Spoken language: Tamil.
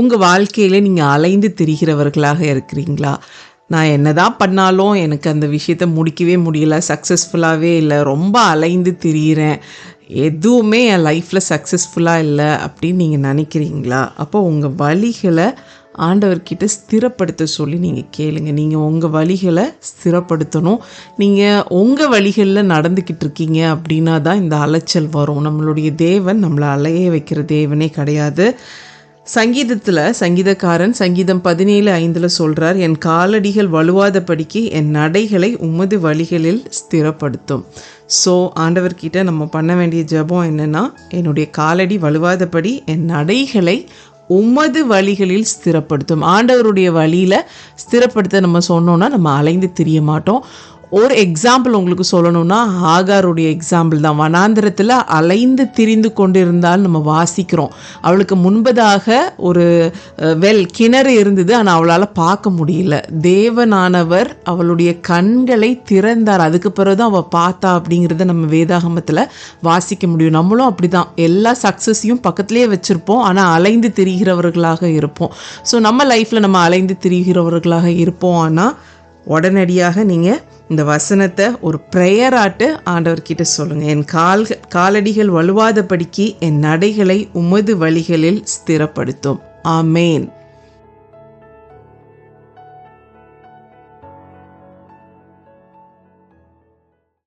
உங்கள் வாழ்க்கையில் நீங்கள் அலைந்து திரிகிறவர்களாக இருக்கிறீங்களா? நான் என்ன தான் பண்ணாலும் எனக்கு அந்த விஷயத்தை முடிக்கவே முடியல சக்ஸஸ்ஃபுல்லாகவே இல்லை ரொம்ப அலைந்து திரியிறேன். எதுவுமே என் லைஃப்பில் சக்ஸஸ்ஃபுல்லாக இல்லை அப்படின்னு நீங்கள் நினைக்கிறீங்களா? அப்போ உங்கள் வழிகளை ஆண்டவர்கிட்ட ஸ்திரப்படுத்த சொல்லி நீங்கள் கேளுங்க. நீங்கள் உங்கள் வழிகளை ஸ்திரப்படுத்தணும். நீங்கள் உங்கள் வழிகளில் நடந்துக்கிட்டு இருக்கீங்க அப்படின்னா தான் இந்த அலைச்சல் வரும். நம்மளுடைய தேவன் நம்மளை அலைய வைக்கிற தேவனே கிடையாது. சங்கீதத்தில் சங்கீதக்காரன் சங்கீதம் பதினேழு ஐந்தில் சொல்கிறார் என் காலடிகள் வலுவாதபடிக்கு என் நடைகளை உமது வழிகளில் ஸ்திரப்படுத்தும். ஸோ ஆண்டவர்கிட்ட நம்ம பண்ண வேண்டிய ஜெபம் என்னென்னா என்னுடைய காலடி வலுவாதபடி என் நடைகளை உமது வழிகளில் ஸ்திரப்படுத்தும். ஆண்டவருடைய வழியில் ஸ்திரப்படுத்த நம்ம சொன்னோன்னா நம்ம அலைந்து திரிய மாட்டோம். ஒரு எக்ஸாம்பிள் உங்களுக்கு சொல்லணும்னா ஆகாருடைய எக்ஸாம்பிள் தான். வனாந்திரத்தில் அலைந்து திரிந்து கொண்டிருந்தால் நம்ம வாசிக்கிறோம். அவளுக்கு முன்பதாக ஒரு வெல் கிணறு இருந்தது. ஆனால் அவளால் பார்க்க முடியல. தேவனானவர் அவளுடைய கண்களை திறந்தார். அதுக்கு பிறகு தான் அவள் பார்த்தா அப்படிங்கிறத நம்ம வேதாகமத்தில் வாசிக்க முடியும். நம்மளும் அப்படி தான் எல்லா சக்ஸஸையும் பக்கத்துலேயே வச்சுருப்போம். ஆனால் அலைந்து திரிகிறவர்களாக இருப்போம். ஸோ நம்ம லைஃப்பில் நம்ம அலைந்து திரிகிறவர்களாக இருப்போம். ஆனால் உடனடியாக நீங்கள் இந்த வசனத்தை ஒரு ப்ரேயராட்டு ஆண்டவர்கிட்ட சொல்லுங்கள் என் கால் காலடிகள் வலுவாதபடிக்கு என் நடைகளை உமது வழிகளில் ஸ்திரப்படுத்தும். ஆமேன்.